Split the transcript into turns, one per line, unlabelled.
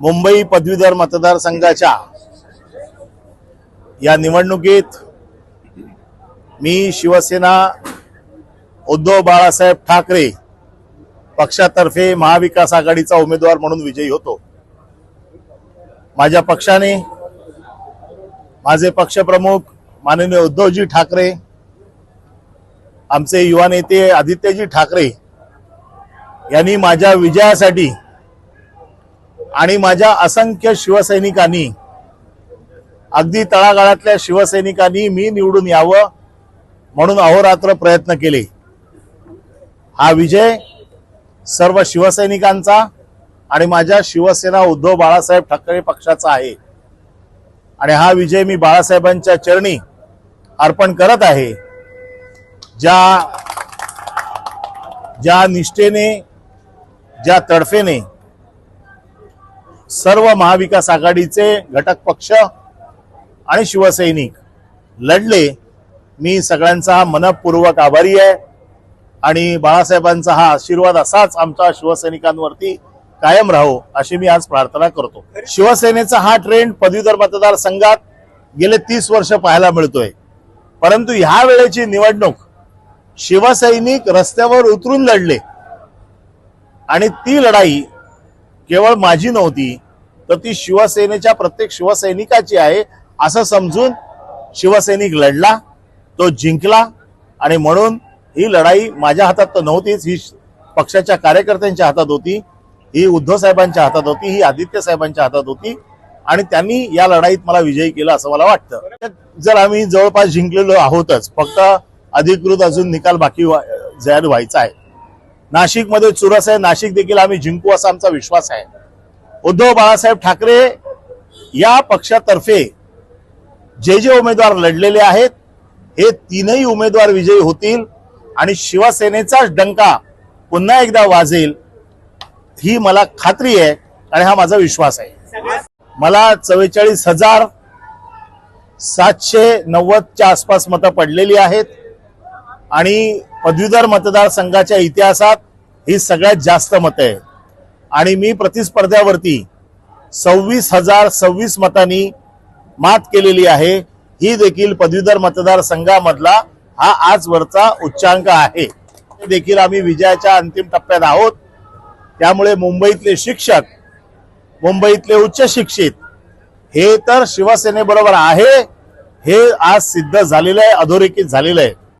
मुंबई पदवीधर मतदारसंघाच्या या निवडणुकीत मी शिवसेना उद्धव बाळासाहेब ठाकरे पक्षातर्फे महाविकास आघाडीचा उमेदवार म्हणून विजयी होतो. माझ्या पक्षाने माझे पक्षप्रमुख माननीय उद्धवजी ठाकरे आमचे युवा नेते आदित्यजी ठाकरे यांनी माझ्या विजयासाठी आणि माझ्या असंख्य शिवसैनिकांनी अगदी तळागाळातल्या शिवसैनिकांनी मी निवडून यावं म्हणून अहोरात्र प्रयत्न केले. हा विजय सर्व शिवसैनिकांचा आणि माझ्या शिवसेना उद्धव बाळासाहेब ठाकरे पक्षाचा आहे. आणि हा विजय मी बाळासाहेबांच्या चरणी अर्पण करत आहे. ज्या ज्या निष्ठेने ज्या तडफेने सर्व महाविकास आघाडीचे घटक पक्ष आणि शिवसैनिक लढले. मी सगळ्यांचा मनपूर्वक आभारी आहे. आणि बाळासाहेबांचा हा आशीर्वाद असाच आमच्या शिवसैनिकांवरती कायम राहो अशी मी आज प्रार्थना करतो. शिवसेनेचा हा ट्रेंड पदवीधर मतदारसंघात गेले तीस वर्ष पाहायला मिळतोय. परंतु ह्या वेळेची निवडणूक शिवसैनिक रस्त्यावर उतरून लढले. आणि ती लढाई केवळ माझी नव्हती तर ती शिवसेनेच्या प्रत्येक शिवसैनिकाची आहे असं समजून शिवसैनिक लढला तो जिंकला आणि म्हणून ही लढाई माझ्या हातात तर नव्हतीच ही पक्षाच्या कार्यकर्त्यांच्या हातात होती ही उद्धव साहेबांच्या हातात होती ही आदित्य साहेबांच्या हातात होती आणि त्यांनी या लढाईत मला विजयी केला असं मला वाटतं. जर आम्ही जवळपास जिंकलेलो आहोतच फक्त अधिकृत अजून निकाल बाकी जाहीर व्हायचा आहे. नाशिकमध्ये चुरस आहे. नाशिक देखील आम्ही जिंकू असा आमचा विश्वास आहे. उद्धव बाळासाहेब ठाकरे या पक्षातर्फे जे जे उमेदवार लढलेले आहेत हे तीनही उमेदवार विजयी होतील आणि शिवसेनेचाच डंका पुन्हा एकदा वाजेल ही मला खात्री आहे आणि हा माझा विश्वास आहे. मला चव्वेचाळीस हजार सातशे नव्वदच्या आसपास मतं पडलेली आहेत आणि पदवीधर मतदारसंघाच्या इतिहासात ही सगळ्यात जास्त मतं आहेत. आणि मी प्रतिस्पर्ध्यावरती सव्वीस हजार सव्वीस मतांनी मात केलेली आहे. ही देखील पदवीधर मतदारसंघामधला हा आजवरचा उच्चांक आहे. देखील आम्ही विजयाच्या अंतिम टप्प्यात आहोत. त्यामुळे मुंबईतले शिक्षक मुंबईतले उच्च शिक्षित हे तर शिवसेनेबरोबर आहे. हे आज सिद्ध झालेलं आहे अधोरेखित झालेलं आहे.